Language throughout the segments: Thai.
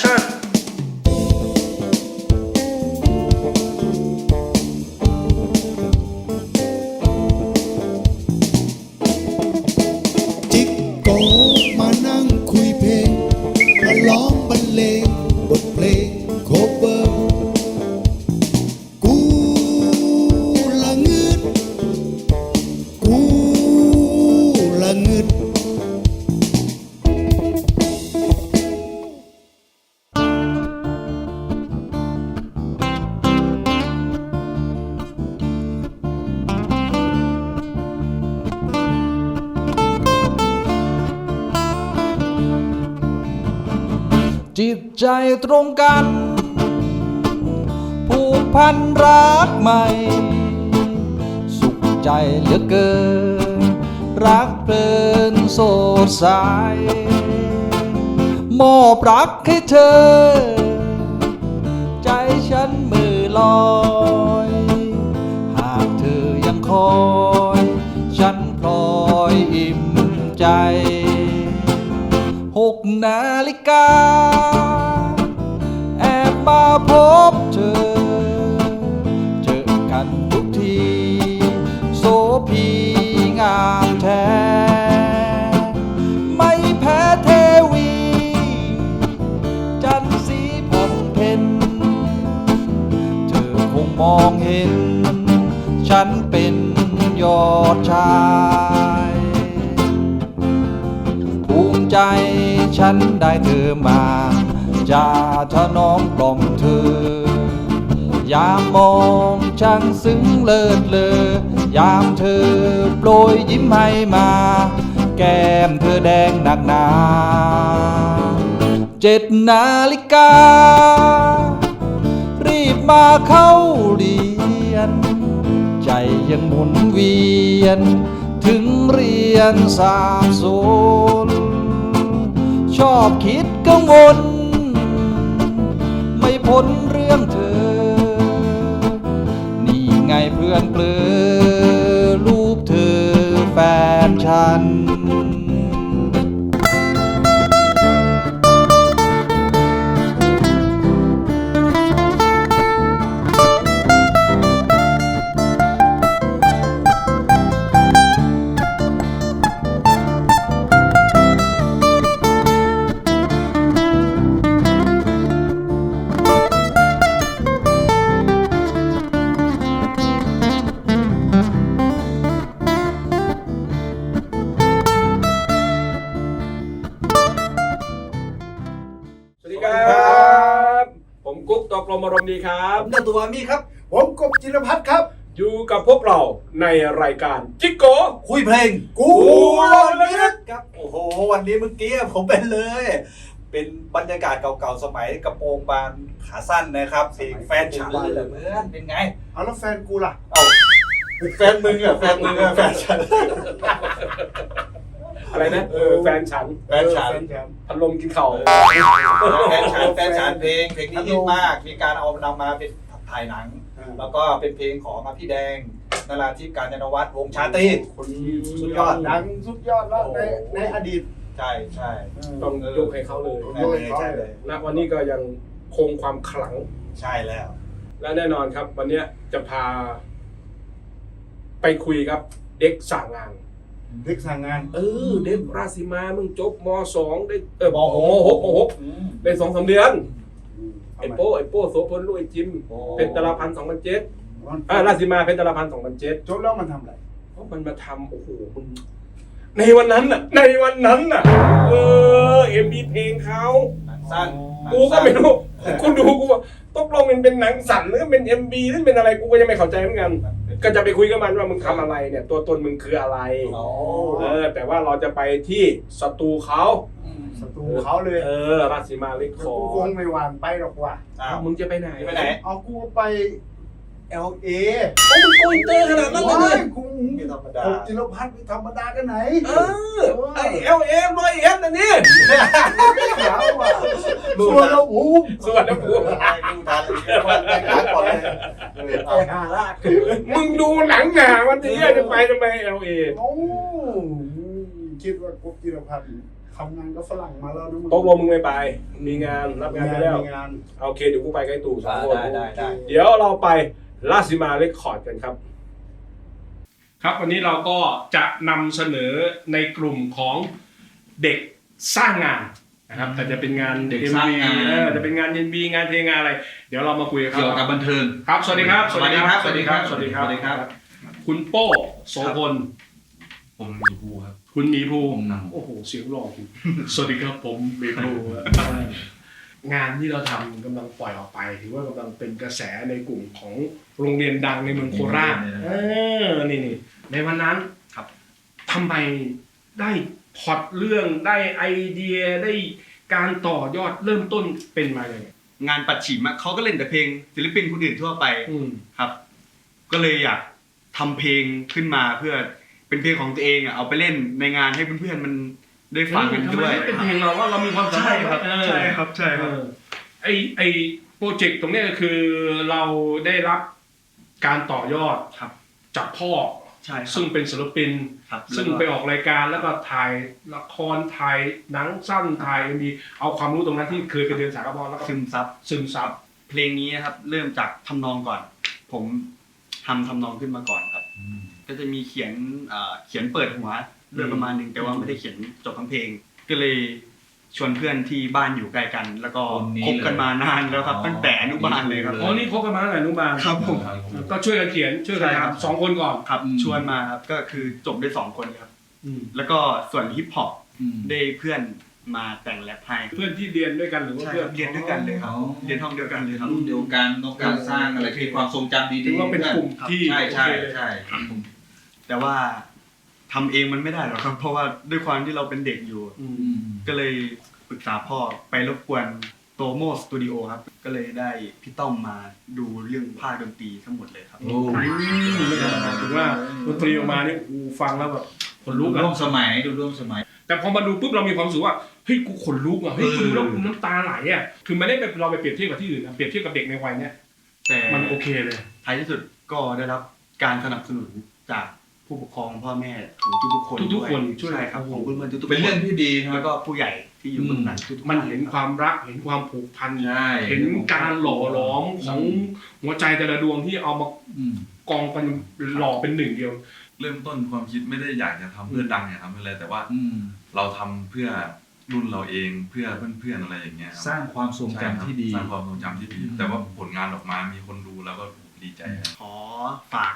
Sure. จิตใจตรงกัน ผูกพันรักใหม่ สุขใจเหลือเกิน รักเพลินโสดใสมอบรักให้เธอ ใจฉันมือลอย หากเธอยังคอย ฉันพลอยอิ่มใจ หกนาฬิกา มองเห็น ฉันเป็นยอดชาย ภูมิใจฉันได้เธอมาจะถนอมกล่อมเธอยามมองช่างซึ้งเลิศเลอยามเธอโปรยยิ้มให้มา แก้มเธอแดงหนักหนาเจ็ดนาฬิการ มาเข้าเรียน ใจยังหมุนเวียน ถึงเรียนสาบสนชอบคิดกังวล ไม่พ้นเรื่องเธอ นี่ไงเพื่อนเปลือ ดีครับ ผมตัวมีครับ ผมกบจิรพัฒน์ครับ อยู่กับพวกเราในรายการจิกโก คุยเพลงกูรอนิดครับโอ้โห วันนี้เมื่อกี้ผมเป็นเลย เป็นบรรยากาศเก่าๆสมัยกระโปรงบานขาสั้นนะครับเพลงแฟนฉันเลยเพื่อนเป็นไง เอาแล้วแฟนกูล่ะ เอ้าแฟนมึงอะแฟนมึงอะแฟนฉัน อะไรนะเออแฟนฉันแฟนฉันแฟนฉันพัดลมกินเข่าแฟนฉันแฟนฉันเพลงเพลงนี้ฮิตมาก มีการเอานำมาเป็นถ่ายหนัง แล้วก็เป็นเพลงของอพี่แดงนาราธิปการยานวัฒน์วงชาตรีคนสุดยอดดังสุดยอดแล้วในในอดีตใช่ใช่ต้องยกให้เขาเลยใช่เลยใช่เลยณวันนี้ก็ยังคงความขลังใช่แล้ว และแน่นอนครับ วันเนี้ยจะพา ไปคุยครับ เด็กสั่งงาน เด็กสั่งงาน เออ เด็กราศีมามึงจบมสองได้เออมหกมมหหกกมหกอืมได้สองสามเดือนไอทำมโป้ไอโป้โสพลลุยจิมโอ้เป็นตลาพันสองพันเจ็ดมันอ่าราศีมาเป็นตลาพันสองพันเจ็ดจบแล้วมันทำอะไรเพราะมันมาทำโอ้โหมึงในวันนั้นน่ะ ในวันนั้นน่ะ เออเอ็มบีเพลงเขาหนังสั้นกูก็ไม่รู้ กูดูกูว่าตกลงมันเป็นหนังสั่นหรือเป็นเอ็มบีหรือเป็นอะไรกูก็ยังไม่เข้าใจเหมือนกัน ก็จะไปคุยกับมันว่ามึงทำอะไรเนี่ย ตัวตนมึงคืออะไรโอ้เออ แต่ว่าเราจะไปที่สตูเขาศัตรูเขาเลยเออราศีมาลิคกูอคงไม่วางไปหรอกว่ะอ้าวมึงจะไปไหนไปไหนเอากูไป LA โอ้มึงโกอินเตอร์ขนาดนั้นเลยโอ้เนี่ยยกูไม่ธรรมดากบจิรพัฒน์ไม่ธรรมดากันไหนเออไอเอลเอ็มร้อยเอ็มนะนี่ขาวว่ะส่วนเราอูมสวัสดีครับไม่ดูทันวันไปหาก่อนเลยไอ้ห่าละมึงดูหนังหนาวันนี้จะไปทำไมเอลเอโอ้คิดว่ากบจิรพัฒน์ขทำงานกับฝรั่งมาแล้วนะมึงตกลงมึงไม่ไป มีงานรับงานไปแล้ว มีงาน โอเคเดี๋ยวกูไปกับไอ้ตู่สองได้คน ได้ได้ได้ เดี๋ยวเราไป ลาซิมาเรคคอร์ดกันครับ ครับวันนี้เราก็จะนำเสนอในกลุ่มของเด็กสร้างงานนะครับแต่จะเป็นงานเด็กสร้างงาน เออจะเป็นงานเย็นบีงานเพลงงานอะไร เดี๋ยวเรามาคุยกันคเกี่ยวรักับบบันเทิงครับสวัสดีครับสวัสดีครับสวัสดีครับสวัสดีครับสวัสดีครับ คุณโป้โสพลผมมีภูครับคุณหมีภูผมนโอ้โหเสียงหล่อคุณสวัสดีครับผมหมีภู งานที่เราทำกำลังปล่อยออกไป ถือว่ากำลังเป็นกระแสในกลุ่มของโรงเรียนดังในเมืองโคราชเออนี่นี่ในวันนั้นครับทำไมได้พล็อตเรื่องได้ไอเดียได้การต่อยอดเริ่มต้นเป็นมาอย่างไงงานปัดฉิมอะเขาก็เล่นแต่เพลงศิลปินคนอื่นทั่วไปอืมครับ ก็เลยอยากทำเพลงขึ้นมาเพื่อเป็นเพลงของตัวเองอะเอาไปเล่นในงานให้เพื่อนๆมัน ได้ฟังกันทำไมด้วยไม่เป็นเพลงเราว่าเรามีความสาใช่มารถครับ เออใช่ครับ ใช่ครับ เออไอไอโปรเจกต์ตรงเนี้ยก็คือเราได้รับการต่อยอดครับ จากพ่อ ใช่ครับซึ่งเป็นศิลปิน ครับซึ่งแล้วก็ไปออกรายการแล้วก็ถ่ายละครถ่ายหนังสั้นถ่ายมีเอาความรู้ตรงนั้นที่เคยไปเรียนสายกระบอกแล้วก็ซึมซับ ซึมซับ เพลงนี้นะครับ เริ่มจากทำนองก่อน ผมทำทำนองขึ้นมาก่อนครับ ก็จะมีเขียนเอ่อเขียนเปิดหัว ด้วยประมาณหนึ่งแต่ว่าไม่ได้เขียนจบทั้งเพลง ก็เลยชวนเพื่อนที่บ้านอยู่ใกล้กัน แล้วก็คนนี้คบกันมานานแล้วครับเลยตั้งแต่อนุบาลเลยครับ อ๋อนี่พบกันมาตั้งแต่อนุบาลครับผม ก็ช่วยกันเขียนช่วยกันใช่ครับ ทำสองคนก่อน ครับอืม ชวนมาครับก็คือจบได้สองคนครับอืมแล้วก็ส่วนฮิปฮอปอืม ได้เพื่อนมาแต่งแรปให้เพื่อนที่เรียนด้วยกันหรือว่าใช่เพื่คอนรับเรียนด้วยกันเลยครับ อ๋อ เรียนห้องเดียวกันเลยครับ รุ่นเดียวกันต้องการสร้างอะไรที่ความทรงจำดีๆถือว่าเป็นกลุ่มที่ใช่ใช่โอเคเลย ใช่ครับผมแต่ว่า ทำเองมันไม่ได้หรอกครับ เพราะว่าด้วยความที่เราเป็นเด็กอยู่ อือืมมก็เลยปรึกษาพ่อไปรบกวนโตโมสตูดิโอครับ ก็เลยได้พี่ต้อมมาดูเรื่องภาคดนตรีทั้งหมดเลยครับ โอ้ไม่ธรรมดาถึงว่าดนตรีออกมานี่กูฟังแล้วแบบขนลุกอะ ร่วมสมัยดูร่วมสมัย แต่พอมาดูปุ๊บเรามีความรู้สึกว่าเฮ้ยกูขนลุกอะเฮ้ยกูดูแล้วกูน้ำตาไหลอะคือไม่ได้แบบเราไปเปรียบเทียบกับที่อื่นนะเปรียบเทียบกับเด็กในวัยเนี้ยแต่ มันโอเคเลย ท้ายที่สุดก็ได้รับการสนับสนุนจาก ผู้ปกครองพ่อแม่ของทุกๆคนทุกๆคนด้วยช่วยใช่ครับของเพื่อนๆทุกๆเป็นเรื่องคนที่ดีนะคแล้รับวก็ผู้ใหญ่ที่อยู่เบื้องหลังทุกๆมันท่เห็นความรักเห็นความผูกพัน ใช่เห็นการหล่อหลอมของหัวใจแต่ละดวงที่เอามาอืม กองเป็นหล่อเป็นหนึ่งเดียว เริ่มต้นความคิดไม่ได้อยากจะทำเพื่อดังอยากทำเพื่ออะไรแต่ว่าอืม เราทำเพื่อรุ่นเราเองเพื่อเพื่อนๆอะไรอย่างเงี้ยคบสร้างความทรงใช่ครับจำที่ดี สร้างความทรงจำที่ดีอืมแต่ว่าผลงานออกมามีคนดูแล้วก็ดีใจครับ ขอฝาก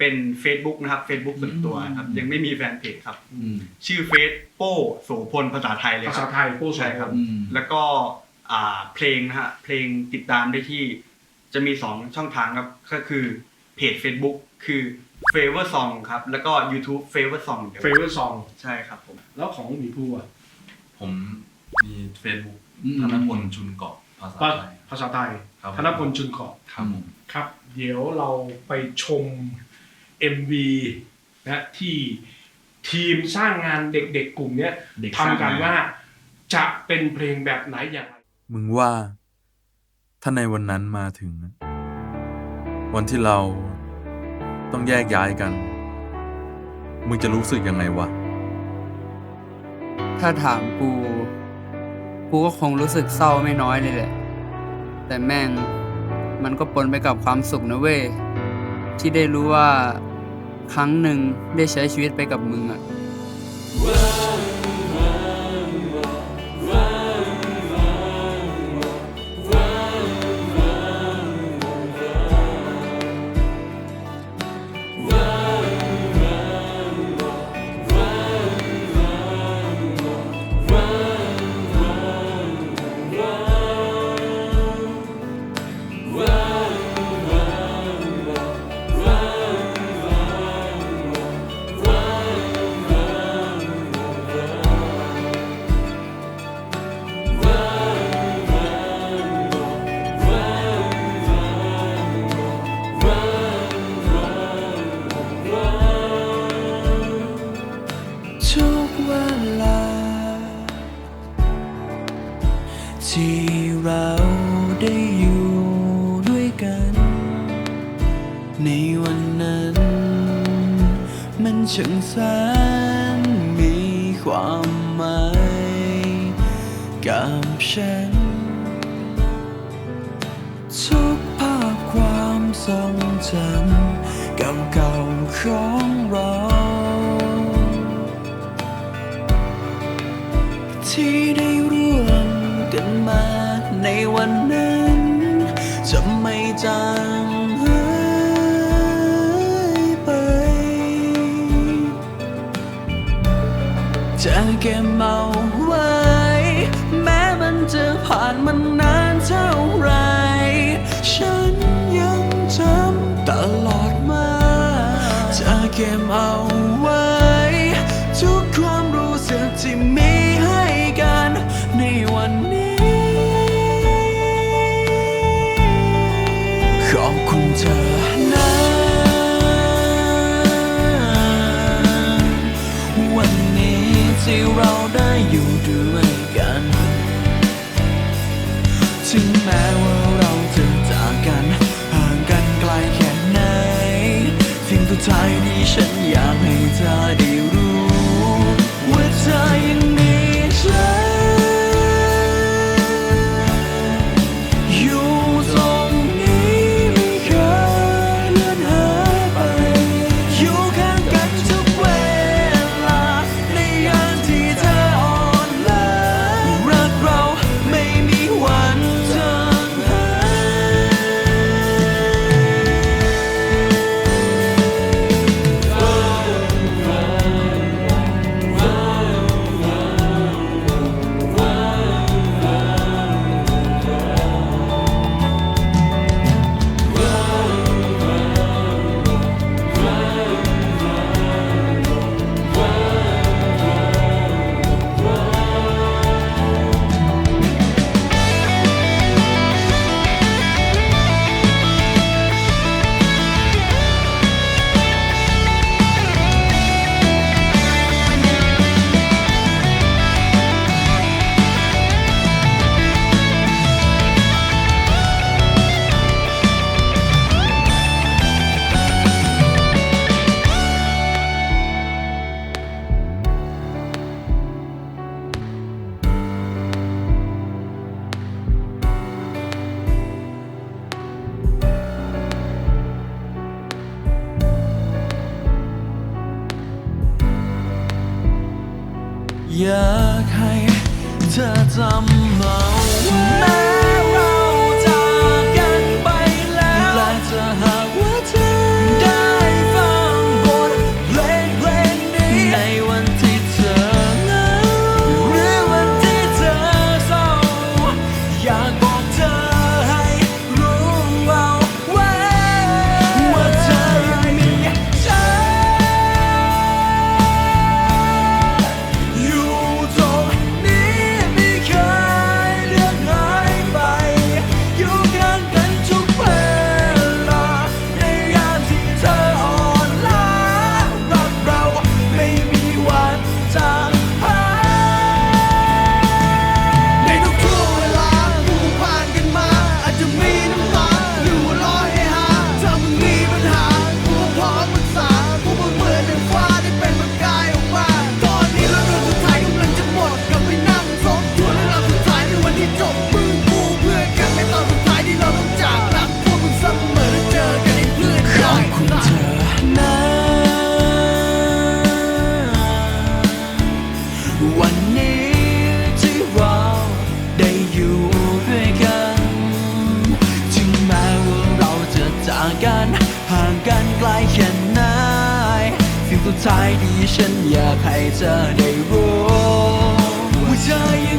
เป็น Facebook นะครับ Facebook ส่วนตัวครับอืมยังไม่มีแฟนเพจครับ อืมชื่อเฟซโป้โสพลภาษาไทยเลยภาคษารับ ไทยโป้สใช่องครับ อืม แล้วก็อ่าเพลงนะฮะเพลงติดตามได้ที่จะมี 2 ช่องทางครับ ก็คือเพจ Facebook คือ Favor Song ครับ แล้วก็ YouTube Favor Song เดี๋ยวเฟเวอร์ซองใช่ครับผม แล้วของหมีภูอะผมมีเฟซบุ๊กอืม ธนพลชุนเกาะภาษาไทย ภาษาไทยครับ ธนพลชุนขอบครับผม ครับ เดี๋ยวเราไปชม MV นะที่ทีมสร้างงานเด็กๆกลุ่มเนี้ยเด็กสร้างทำกันงานว่าจะเป็นเพลงแบบไหนอย่างไร มึงว่า ถ้าในวันนั้นมาถึง วันที่เราต้องแยกย้ายกัน มึงจะรู้สึกยังไงวะ ถ้าถามกู กูก็คงรู้สึกเศร้าไม่น้อยเลยแหละ แต่แม่ง มันก็ปนไปกับความสุขนะเว้ย ที่ได้รู้ว่า ครั้งหนึ่งได้ใช้ชีวิตไปกับมึงอะ เราได้อยู่ด้วยกัน ในวันนั้น มันช่างแสนมีความหมายกับฉัน ทุกภาพความทรงจำเก่าๆของเราที่ได้ร่วมกันมา ในวันนั้น จะไม่จางหายไป จะเก็บเอาไว้ แม้มันจะผ่านมันนานเท่าไร ฉันยังจำตลอดมา จะเก็บเอาไว้ ทุกความรู้สึกที่มี เวันนี้ที่เราได้อยู่ด้วยกัน ถึงแม้ว่าเราจะจากกันห่างกันไกลแค่ไหนสิ่งสุดท้ายที่ฉันอยากให้เธอได้รู้ว่าเธอ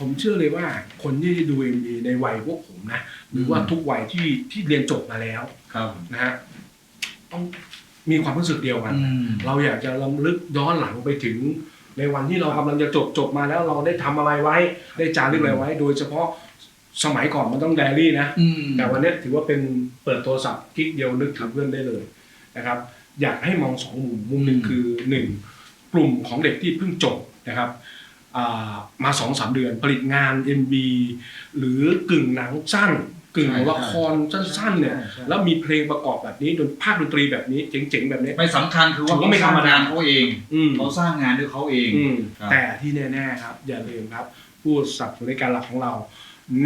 ผมเชื่อเลยว่าคนที่ดู MV ในวัยพวกผมนะหรือว่าทุกวัยที่ที่เรียนจบมาแล้วครับนะฮะต้องมีความรู้สึกเดียวกัน อืม เราอยากจะลำลึกย้อนหลังไปถึง ในวันที่เรากำลังจะจบจบมาแล้วเราได้ทำอะไรไว้ ได้จารึกอะไรไว้ โดยเฉพาะสมัยก่อนมันต้องไดอารี่นะ อืม แต่วันนี้ถือว่าเป็นเปิดโทรศัพท์คลิกเดียวนึกถึงเพื่อนได้เลยนะครับ อยากให้มองสองมุมมุมหนึ่งคือหนึ่งกลุ่มของเด็กที่เพิ่งจบนะครับอ่า มาสองสามเดือน ผลิตงาน MV หรือกึ่งหนังสั้น กึ่งละครสั้นๆเนี่ยแล้วมีเพลงประกอบแบบนี้ดนภาคดนตรีแบบนี้เจ๋งๆแบบนี้ไม่สำคัญคือว่าถือว่าไม่เขาธรรมดาทำงานเขาเองอืมเขาสร้างงานด้วยเขาเองอืมครับแต่ที่แน่ๆครับ อย่าลืมครับ ผู้สนับสนุนในการหลักของเรา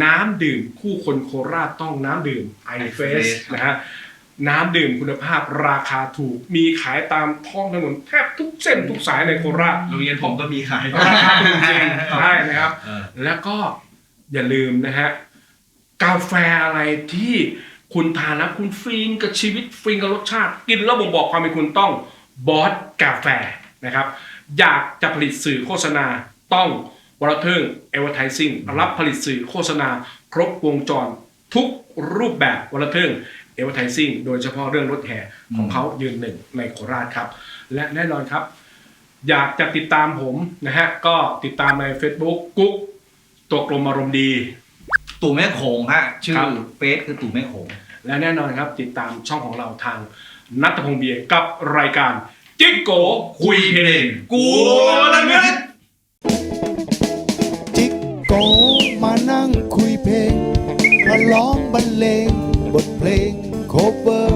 น้ำดื่มคู่คนโคราชต้องน้ำดื่มไอเฟสนะฮะ น้ำดื่มคุณภาพราคาถูก มีขายตามท้องถนนแทบทุกเส้นทุกสายในโคราชโรงเรียนผมก็มีขายราคาถูกจริงใช่นะครับเออแล้วก็อย่าลืมนะฮะกาแฟอะไรที่คุณทานแล้วคุณฟินกับชีวิตฟินกับรสชาติ กินแล้วบ่งบอกความเป็นคุณต้องบอสกาแฟนะครับ อยากจะผลิตสื่อโฆษณาต้องวอลเทิงเอเวอร์ไทซิ่งรับผลิตสื่อโฆษณา ครบวงจรทุกรูปแบบวอลเทิง เอเวอร์ไทซิ่งโดยเฉพาะเรื่องรถแห่ของเขายืนหนึ่งในโคราชครับ และแน่นอนครับ อยากจะติดตามผมนะฮะ ก็ติดตามใน Facebook กุ๊กตัวกลมอารมณ์ดี ตู่แม่โขงฮะ ชื่อครับ เฟซคือตู่แม่โขง และแน่นอนครับ ติดตามช่องของเราทางนัทพงษ์เบียร์กับรายการจิ๊กโกคุยเพลงกูละเงิน จิกโกมานั่งคุยเพลงมาร้องบรรเลงบทเพลง โ